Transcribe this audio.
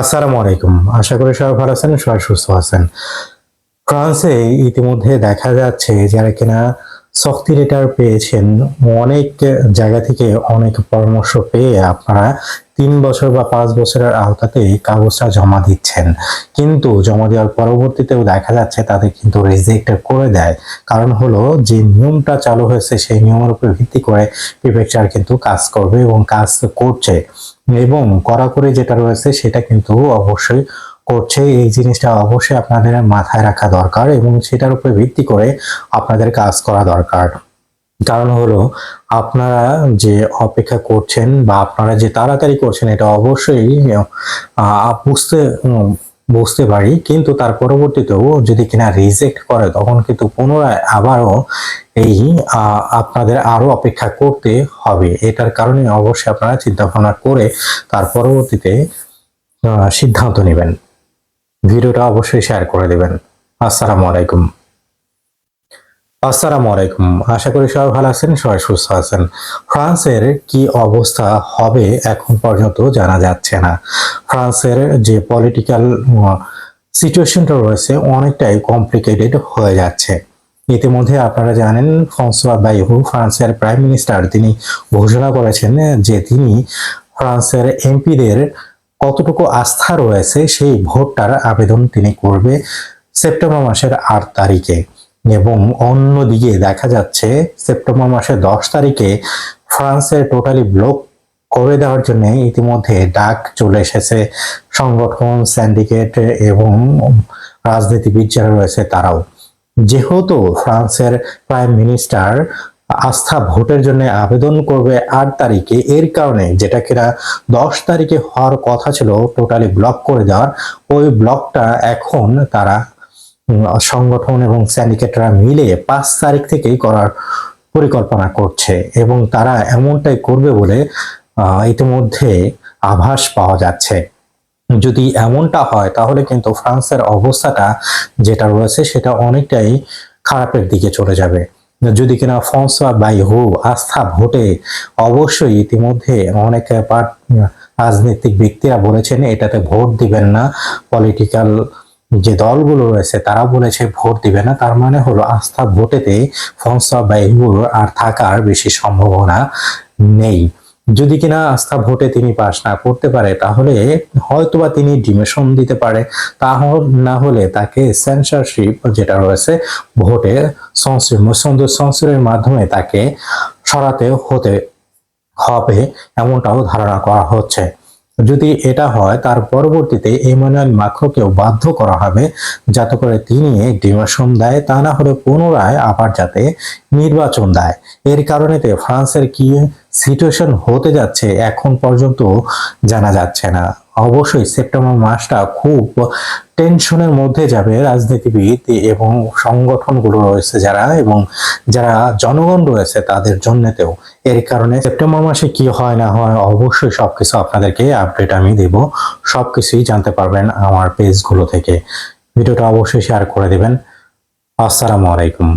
আসসালামু আলাইকুম। আশা করি সবাই ভালো আছেন, সবাই সুস্থ আছেন। ফ্রান্সে ইতিমধ্যে দেখা যাচ্ছে যারা কিনা শক্তি লেটার পেয়েছেন, অনেক জায়গা থেকে অনেক পরামর্শ পেয়ে আপনারা তিন বছর বা পাঁচ বছরের আওতাতে কাগজটা জমা দিচ্ছেন। কিন্তু জমা দেওয়ার পরবর্তীতেও দেখা যাচ্ছে তাদের কিন্তু রিজেক্ট করে দেয়। কারণ হলো যে নিয়মটা চালু হয়েছে, সেই নিয়মের উপর ভিত্তি করে প্রিফেকচার কিন্তু কাজ করবে এবং কাজ করছে। এবং কড়াকড়ি যেটা রয়েছে সেটা কিন্তু অবশ্যই করছে। এই জিনিসটা অবশ্যই আপনাদের মাথায় রাখা দরকার এবং সেটার উপরে ভিত্তি করে আপনাদের কাজ করা দরকার। কারণ হলো আপনারা যে অপেক্ষা করছেন বা আপনারা যে তাড়াতাড়ি করছেন এটা অবশ্যই বুঝতে বুঝতে পারি। কিন্তু তার পরবর্তীতেও যদি কিনা রিজেক্ট করে, তখন কিন্তু পুনরায় আবারও এই আপনাদের আরও অপেক্ষা করতে হবে। এটার কারণে অবশ্যই আপনারা চিন্তা ভাবনা করে তার পরবর্তীতে সিদ্ধান্ত নেবেন। ভিডিওটা অবশ্যই শেয়ার করে দেবেন। আসসালামু আলাইকুম। আসসালামু আলাইকুম। আশা করি সবাই ভালো আছেন, সবাই সুস্থ আছেন। ফ্রান্সের কি অবস্থা হবে এখন পর্যন্ত জানা যাচ্ছে না। ফ্রান্সের যে পলিটিক্যাল সিচুয়েশনটা রয়েছে অনেকটাই কমপ্লিকেটেড হয়ে যাচ্ছে। ইতিমধ্যে আপনারা জানেন, ফ্রান্সোয়া বাইহু ফ্রান্সের প্রাইম মিনিস্টার তিনি ঘোষণা করেছেন যে তিনি ফ্রান্সের এমপিদের কতটুকু আস্থা রয়েছে সেই ভোটটার আবেদন তিনি করবে সেপ্টেম্বর মাসের আট তারিখে। এবং অন্যদিকে দেখা যাচ্ছে সেপ্টেম্বর মাসের দশ তারিখে ফ্রান্সের টোটালি ব্লক করে দেওয়ার জন্য ইতিমধ্যে ডাক চলে এসেছে। সংগঠন স্যান্ডিকেট এবং রাজনীতিবিদ যারা রয়েছে তারাও। যেহেতু ফ্রান্সের প্রাইম মিনিস্টার আস্থা ভোটের জন্য আবেদন করবে আট তারিখে, এর কারণে যেটা কিনা দশ তারিখে হওয়ার কথা ছিল টোটালি ব্লক করে দেওয়ার, ওই ব্লকটা এখন তারা সংগঠন এবং স্যান্ডিকেটরা মিলে পাঁচ তারিখ থেকেই করার পরিকল্পনা করছে এবং তারা এমনটাই করবে বলে ইতিমধ্যে আভাস পাওয়া যাচ্ছে। যদি এমনটা হয়, তাহলে কিন্তু ফ্রান্সের অবস্থাটা যেটা রয়েছে সেটা অনেকটাই খারাপের দিকে চলে যাবে। যদি কিনা ফ্রান্সোয়া বাইহু আস্থা ভোটে, অবশ্যই ইতিমধ্যে অনেক রাজনৈতিক ব্যক্তিরা বলেছেন, এটাতে ভোট দিবেন না পলিটিক্যাল যে দলগুলো রয়েছে, তারা বলেছে ভোট দিবে না। তার মানে হলো, আস্থা ভোটেতে ফংসা বাইহুর আর থাকার বেশি সম্ভাবনা নেই। যদি কিনা আস্থা ভোটে তিনি পাশ না করতে পারে, তাহলে হয়তোবা তিনি ডিমেশন দিতে পারে। তাহলে না হলে তাকে সেন্সারশিপ যেটা রয়েছে, ভোটে সংসদ সংসদের মাধ্যমে তাকে সরাতে হতে হবে, এমনটাও ধারণা করা হচ্ছে। যদি এটা হয়, তার পরবর্তীতে ইমানুয়েল মাখোকেও বাধ্য করা হবে, যাতে করে তিনি ডিমাশন দেয়, তা না হলে পুনরায় আবার যাতে নির্বাচন দেয়। এর কারণেতে ফ্রান্সের কি সিচুয়েশন হতে যাচ্ছে, এখন পর্যন্ত জানা যাচ্ছে না। অবশ্যই সেপ্টেম্বর মাসটা খুব টেনশনের মধ্যে যাবে রাজনীতিবিদ এবং সংগঠনগুলো রয়েছে যারা, এবং যারা জনগণ রয়েছে তাদের জন্যতেও। এর কারণে সেপ্টেম্বর মাসে কি হয় না হয় অবশ্যই সবকিছু আপনাদেরকে আপডেট আমি দেব। সবকিছুই জানতে পারবেন আমার পেজগুলো থেকে। ভিডিওটা অবশ্যই শেয়ার করে দেবেন। আসসালামু আলাইকুম।